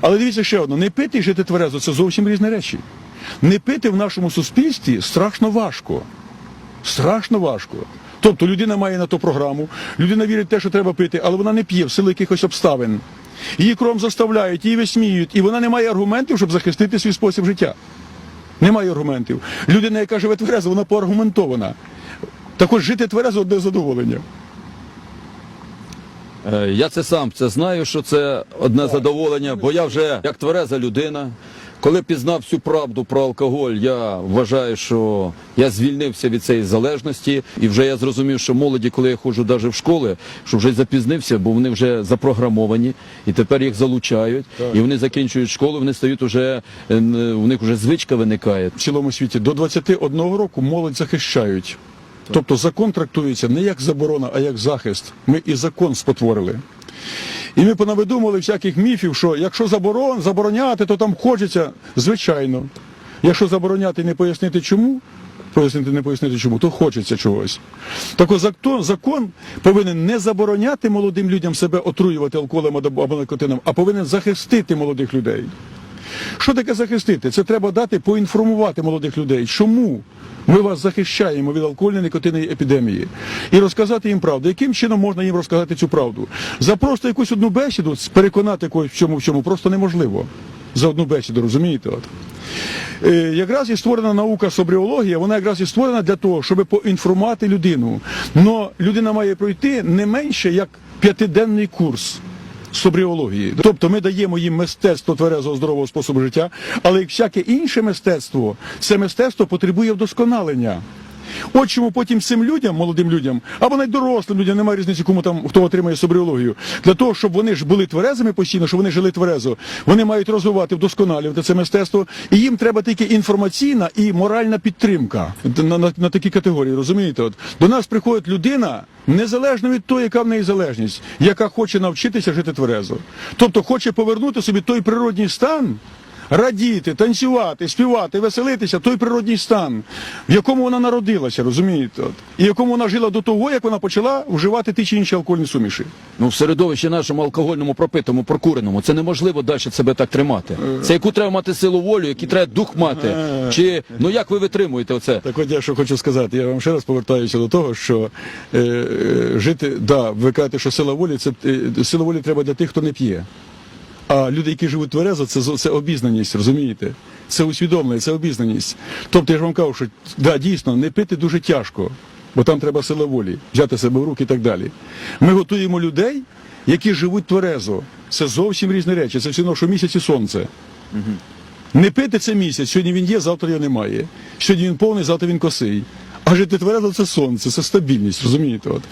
Але дивіться ще одне, не пити і жити тверезо це зовсім різні речі. Не пити в нашому суспільстві страшно важко. Страшно важко. Тобто людина має на то програму, людина вірить в те, що треба пити, але вона не п'є в силу якихось обставин. Її кром заставляють, її висміюють, і вона не має аргументів, щоб захистити свій спосіб життя. Немає аргументів. Людина, яка живе тверезо, вона поаргументована. Також жити тверезо одне задоволення. Е, Я це сам це знаю, що це одне задоволення, бо я вже як твереза людина. Коли пізнав всю правду про алкоголь, я вважаю, що я звільнився від цієї залежності, і вже я зрозумів, що молоді, коли я ходжу навіть в школи, що вже запізнився, бо вони вже запрограмовані, і тепер їх залучають, і вони закінчують школу, вони стають уже е, у них вже звичка виникає. в цілому світі до 21 року молодь захищають. Тобто закон трактується не як заборона, а як захист. Ми і закон спотворили. І ми понавидумали всяких міфів, що якщо заборон, забороняти, то там хочеться. Звичайно. Якщо забороняти і не пояснити чому, пояснити не пояснити чому, то хочеться чогось. Так закон, закон повинен не забороняти молодим людям себе отруювати алкоголем або наркотином, а повинен захистити молодих людей. Що таке захистити? Це треба дати поінформувати молодих людей, чому ми вас захищаємо від алкогольної никотинної епідемії, і розказати їм правду. Яким чином можна їм розказати цю правду? За просто якусь одну бесіду переконати когось в чому в чому просто неможливо. За одну бесіду, розумієте? От. Е, якраз і створена наука собріологія, вона якраз і створена для того, щоб поінформувати людину. Но людина має пройти не менше як п'ятиденний курс собріології. Тобто ми даємо їм мистецтво тверезого здорового способу життя, але як всяке інше мистецтво, це мистецтво потребує вдосконалення. От чому потім цим людям, молодим людям, або навіть дорослим людям, немає різниці, кому там хто отримує собріологію, для того, щоб вони ж були тверезими постійно, щоб вони жили тверезо, вони мають розвивати, вдосконалювати це мистецтво, і їм треба тільки інформаційна і моральна підтримка на, на, на такі категорії. Розумієте? От до нас приходить людина. Незалежно від того, яка в неї залежність, яка хоче навчитися жити тверезо. Тобто хоче повернути собі той природній стан, радіти, танцювати, співати, веселитися, той природній стан, в якому вона народилася, розумієте? От, і в якому вона жила до того, як вона почала вживати ті чи інші алкогольні суміші. Ну, в середовищі нашому алкогольному пропитому, прокуреному, це неможливо далі себе так тримати. Це яку треба мати силу волю, який треба дух мати. Чи ну як ви витримуєте оце? Так от я що хочу сказати, я вам ще раз повертаюся до того, що е, е, жити, да, ви кажете, що сила волі, це е, сила волі треба для тих, хто не п'є. А люди, які живуть тверезо, це, це обізнаність, розумієте? Це усвідомлення, це обізнаність. Тобто я ж вам кажу, що да, дійсно не пити дуже тяжко, бо там треба сила волі, взяти себе в руки і так далі. Ми готуємо людей, які живуть тверезо. Це зовсім різні речі. Це все одно, що місяць і сонце. Не пити це місяць, сьогодні він є, завтра його немає. Сьогодні він повний, завтра він косий. А жити тверезо це сонце, це стабільність, розумієте? От.